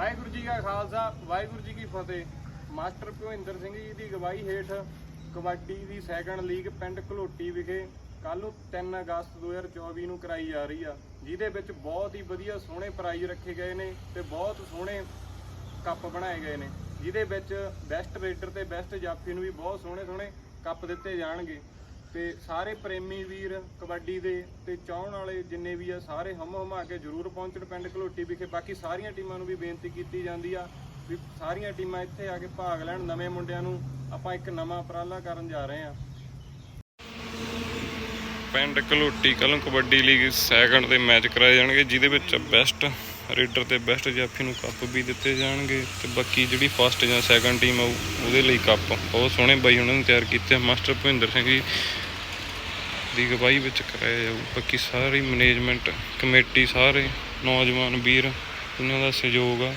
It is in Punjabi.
ਵਾਹਿਗੁਰੂ ਜੀ ਕਾ ਖਾਲਸਾ, ਵਾਹਿਗੁਰੂ ਜੀ ਕੀ ਫਤਿਹ। ਮਾਸਟਰ ਭੁਪਿੰਦਰ ਸਿੰਘ ਜੀ ਦੀ ਅਗਵਾਈ ਹੇਠ ਕਬੱਡੀ ਦੀ ਸੈਕੰਡ ਲੀਗ ਪਿੰਡ ਘਲੋਟੀ ਵਿਖੇ ਕੱਲ ਨੂੰ 3 ਅਗਸਤ 2024 ਨੂੰ ਕਰਾਈ ਜਾ ਰਹੀ ਆ, ਜਿਹਦੇ ਵਿੱਚ ਬਹੁਤ ਹੀ ਵਧੀਆ ਸੋਹਣੇ ਪ੍ਰਾਈਜ਼ ਰੱਖੇ ਗਏ ਨੇ ਤੇ ਬਹੁਤ ਸੋਹਣੇ ਕੱਪ ਬਣਾਏ ਗਏ ਨੇ, ਜਿਹਦੇ ਵਿੱਚ ਬੈਸਟ ਰੇਡਰ ਤੇ ਬੈਸਟ ਜਾਫੀ ਨੂੰ ਵੀ ਬਹੁਤ ਸੋਹਣੇ ਸੋਹਣੇ ਕੱਪ ਦਿੱਤੇ ਜਾਣਗੇ। ਤੇ ਸਾਰੇ ਪ੍ਰੇਮੀ ਵੀਰ ਕਬੱਡੀ ਦੇ ਤੇ ਚਾਹਣ ਵਾਲੇ ਜਿੰਨੇ ਵੀ ਆ, ਸਾਰੇ ਹਮ ਹਮਾ ਕੇ ਜਰੂਰ ਪਹੁੰਚਣ ਪਿੰਡ ਘਲੋਟੀ ਵਿਖੇ। ਬਾਕੀ ਸਾਰੀਆਂ ਟੀਮਾਂ ਨੂੰ ਵੀ ਬੇਨਤੀ ਕੀਤੀ ਜਾਂਦੀ ਆ ਵੀ ਸਾਰੀਆਂ ਟੀਮਾਂ ਇੱਥੇ ਆ ਕੇ ਭਾਗ ਲੈਣ। ਨਵੇਂ ਮੁੰਡਿਆਂ ਨੂੰ ਆਪਾਂ ਇੱਕ ਨਵਾਂ ਉਪਰਾਲਾ ਕਰਨ ਜਾ ਰਹੇ ਆ। ਪਿੰਡ ਕਲੋਟੀ ਕੱਲ ਨੂੰ ਕਬੱਡੀ ਲੀਗ ਸੈਕੰਡ ਦੇ ਮੈਚ ਕਰਾਏ ਜਾਣਗੇ, ਜਿਹਦੇ ਵਿੱਚ ਬੈਸਟ ਰੇਡਰ ਤੇ ਬੈਸਟ ਜਾਫੀ ਨੂੰ ਕੱਪ ਵੀ ਦਿੱਤੇ ਜਾਣਗੇ ਤੇ ਬਾਕੀ ਜਿਹੜੀ ਫਸਟ ਜਾਂ ਸੈਕੰਡ ਟੀਮ ਆ ਉਹਦੇ ਲਈ ਕੱਪ ਬਹੁਤ ਸੋਹਣੇ ਬਾਈ ਉਹਨਾਂ ਨੇ ਤਿਆਰ ਕੀਤੇ ਮਾਸਟਰ ਭੁਪਿੰਦਰ ਸਿੰਘ ਜੀ ਦੀ ਅਗਵਾਈ ਵਿੱਚ ਕਰਾਇਆ ਜਾਊ ਬਾਕੀ ਸਾਰੀ ਮੈਨੇਜਮੈਂਟ ਕਮੇਟੀ, ਸਾਰੇ ਨੌਜਵਾਨ ਵੀਰ ਇਹਨਾਂ ਦਾ ਸਹਿਯੋਗ ਆ।